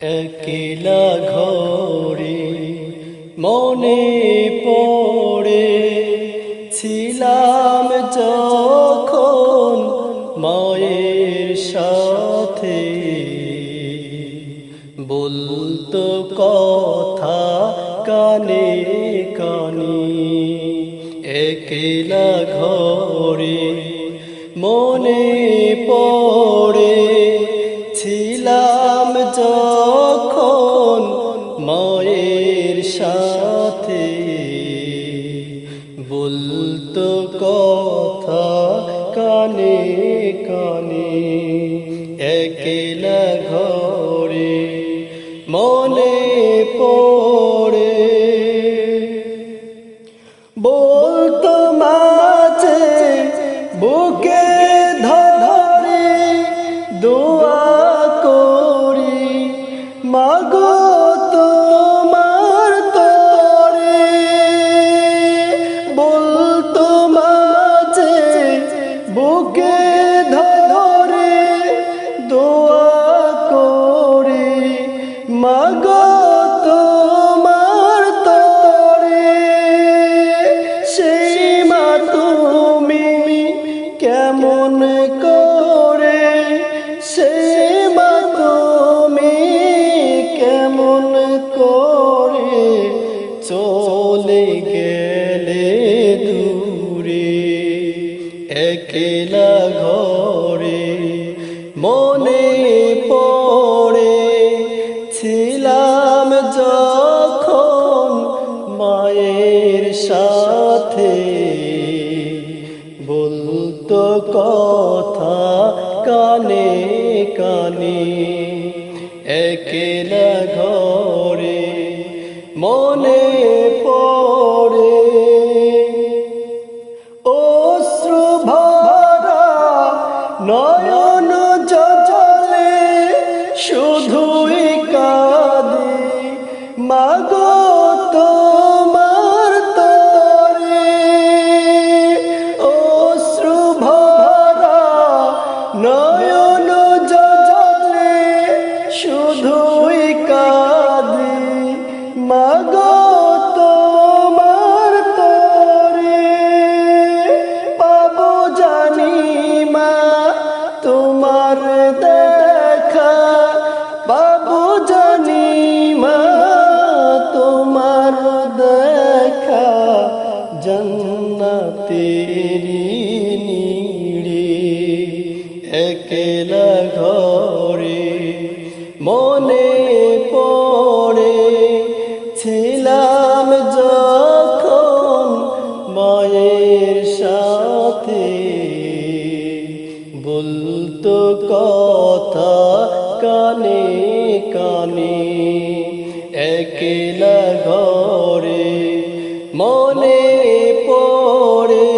একলা ঘরে মনে পড়ে ছিলাম যখন মায়ের সাথে। বলতো কথা কানে কানে, একলা ঘরে মনে পড়ে ছিলাম যখন বলতো কথা কানে কানে একেলা ঘরে মনে পড়ে। বলতো করে সেই মা তুমি কেমন করে চলে গেলে দূরে? একলা ঘরে মনে পড়ে ছিলাম যখন মায়ের সাথে। বলতো কথা কানে কানে একলা ঘরে মনে পড়ে। অশ্রু ভরা নয়ন জলে শুধুই কাঁদে, মাগো জন্নতেরি নিড়ে, একলা ঘরে মনে পড়ে। ছিলাম যখন মায়ের সাথে, বলতো কথা কানে কানে, একলা ঘরে মনে পড়ে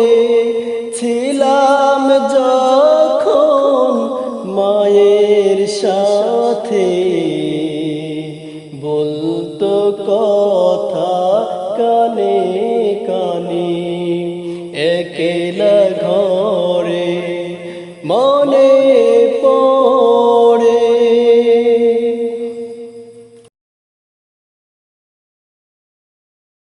ছিলাম যখন মায়ের সাথে। বলতো কথা কানে কানে একেলা ঘর